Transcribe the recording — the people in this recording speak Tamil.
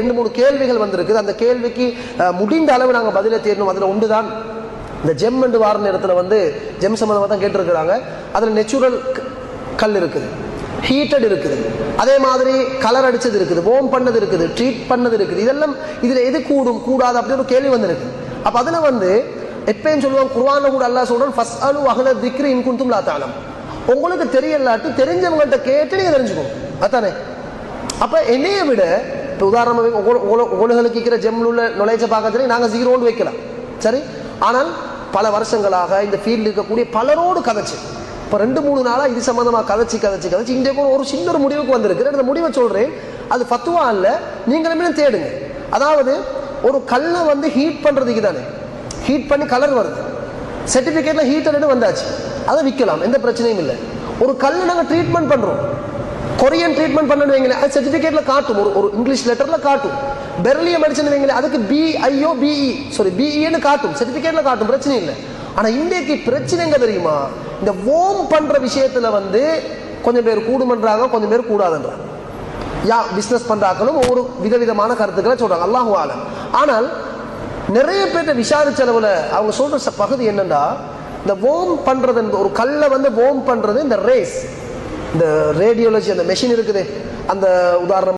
ரெண்டு மூணு கேள்விகள் வந்திருக்குது. அந்த கேள்விக்கு முடிந்த அளவு நாங்கள் பதிலை தேடணும். அதில் ஒன்றுதான் இந்த ஜெம் என்று வார நேரத்தில் வந்து ஜெம் சம்மந்தமாக தான் கேட்டிருக்கிறாங்க. அதில் நெச்சுரல் கல் இருக்குது. ஹீட்டட் இருக்குது. அதே மாதிரி கலர் அடிச்சது இருக்குது. ஓம் பண்ணது இருக்குது. ட்ரீட் பண்ணது இருக்குது. இதெல்லாம் இதில் எது கூடும் கூடாது அப்படின்னு ஒரு கேள்வி வந்திருக்கு. அப்போ அதில் வந்து எப்பயும் சொல்லுவாங்க குர்வான கூட அல்லா சொல்கிறோம் ஃபஸ்ட் அலு அகல திக்ரி இன் குந்தும் தாலம் உங்களுக்கு தெரியலாட்டு தெரிஞ்சவங்கள்ட்ட கேட்டு நீங்கள் தெரிஞ்சுக்கணும் அதானே? அப்போ என்னையை விட இப்போ உதாரணமாக உங்க- உங்களுக்கு இருக்கிற ஜெம்மில் உள்ள நுழைச்ச பார்க்கறதுல நாங்கள் ஜீரோன்னு வைக்கலாம். சரி? ஆனால் பல வருஷங்களாக இந்த ஃபீல்டு இருக்கக்கூடிய பலரோடு கதைச்சு இப்போ ரெண்டு மூணு நாளாக இது சம்மந்தமாக கதைச்சு கதைச்சு கதைச்சு இன்றைக்கு ஒரு சின்ன ஒரு முடிவுக்கு வந்திருக்கு. அந்த முடிவை சொல்கிறேன் அது ஃபத்துவா இல்லை நீங்களுமே தேடுங்க. அதாவது ஒரு கல்லை வந்து ஹீட் பண்ணுறதுக்கு தானே. ஹீட் பண்ணி கலர் வருது. சர்டிஃபிகேட்டில் ஹீட்டர்னு வந்தாச்சு. அதை விற்கலாம். எந்த பிரச்சனையும் இல்லை. ஒரு கல்லை நாங்கள் ட்ரீட்மெண்ட் பண்ணுறோம் கொரியன் ட்ரீட்மெண்ட் பண்ணணும் வைங்களேன் அது சர்டிஃபிகேட்டில் காட்டும். ஒரு ஒரு இங்கிலீஷ் லெட்டர்ல காட்டும். பெர்லியம் அடிச்சுன்னு வைங்களேன் அதுக்கு பிஐஓ பிஇ சாரி பிஇன்னு காட்டும். சர்டிஃபிகேட்டில் காட்டும் பிரச்சனை இல்லை. ஆனா இன்றைக்கு பிரச்சனை எங்க தெரியுமா? இந்த ஓம் பண்ற விஷயத்துல வந்து கொஞ்சம் பேர் கூடுமன்றாங்க கொஞ்சம் பேர் கூடாதுன்றாங்க. யா பிஸ்னஸ் பண்றாக்களும் ஒவ்வொரு விதவிதமான கருத்துக்களை சொல்றாங்க. அல்லாஹு ஆலம் ஆனால் நிறைய பேர்ட்ட விசாரிச்சளவுல அவங்க சொல்ற ச- பகுதி என்னன்னா இந்த ஓம் பண்றது ஒரு கல்லை வந்து ஓம் பண்றது இந்த ரேஸ் இந்த ரேடியோலஜி அந்த மெஷின் இருக்குது. அந்த உதாரணம்